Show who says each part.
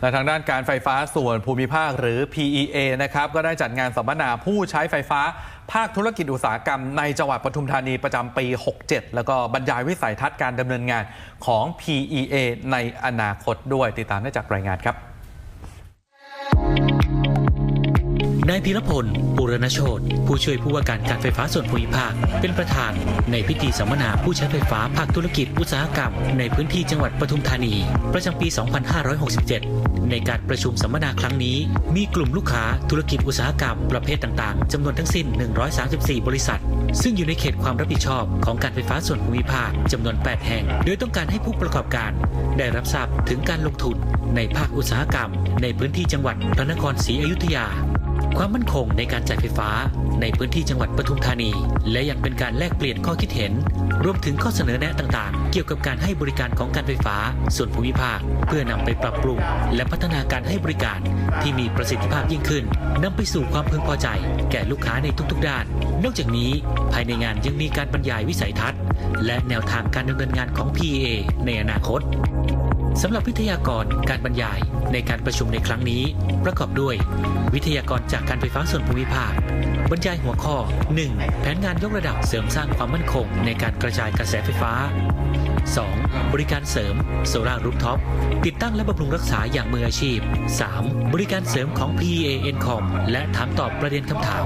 Speaker 1: และทางด้านการไฟฟ้าส่วนภูมิภาคหรือ PEA นะครับก็ได้จัดงานสัมมนาผู้ใช้ไฟฟ้า ภาคธุรกิจอุตสาหกรรมในจังหวัดปทุมธานีประจำปี 67 แล้วก็บรรยายวิสัยทัศน์การดำเนินงานของ PEA ในอนาคตด้วยติดตามได้จากรายงานครับ
Speaker 2: นายพีรพลปุรณโชตผู้ช่วยผู้ว่าการการไฟฟ้าส่วนภูมิภาค เป็นประธาน ในพิธีสัมมนาผู้ใช้ไฟฟ้าภาคธุรกิจอุตสาหกรรม ในพื้นที่จังหวัดปทุมธานี ประจำปี 2567 ในการประชุมสัมมนาครั้งนี้ มีกลุ่มลูกค้าธุรกิจอุตสาหกรรมประเภทต่างๆจำนวนทั้งสิ้น 134 บริษัท ซึ่งอยู่ในเขตความรับผิดชอบของการไฟฟ้าส่วนภูมิภาคจำนวน 8 แห่ง โดยต้องการให้ผู้ประกอบการ ได้รับทราบถึงการลงทุนในภาคอุตสาหกรรม ในพื้นที่จังหวัดพระนครศรีอยุธยา ความมั่นคงในการจ่ายไฟฟ้าในพื้นที่จังหวัดปทุมธานี และยังเป็นการแลกเปลี่ยนข้อคิดเห็น รวมถึงข้อเสนอแนะต่างๆ เกี่ยวกับการให้บริการของการไฟฟ้า ส่วนภูมิภาค เพื่อนำไปปรับปรุง และพัฒนาการให้บริการที่มีประสิทธิภาพยิ่งขึ้นนำไปสู่ความพึงพอใจ แก่ลูกค้าในทุกๆด้าน นอกจากนี้ภายในงานยังมีการบรรยายวิสัยทัศน์ และแนวทางการดำเนินงานของ PEA ในอนาคต สำหรับวิทยากรการบรรยายในการประชุมในครั้งนี้ ประกอบด้วย วิทยากรจากการไฟฟ้าส่วนภูมิภาค บรรยายหัวข้อ 1. แผนงานยกระดับเสริมสร้างความมั่นคงในการกระจายกระแสไฟฟ้า 2. บริการเสริมโซลารูฟท็อปติดตั้งและบำรุงรักษาอย่างมืออาชีพ 3. บริการเสริมของ PEA Encom และถามตอบประเด็นคำถาม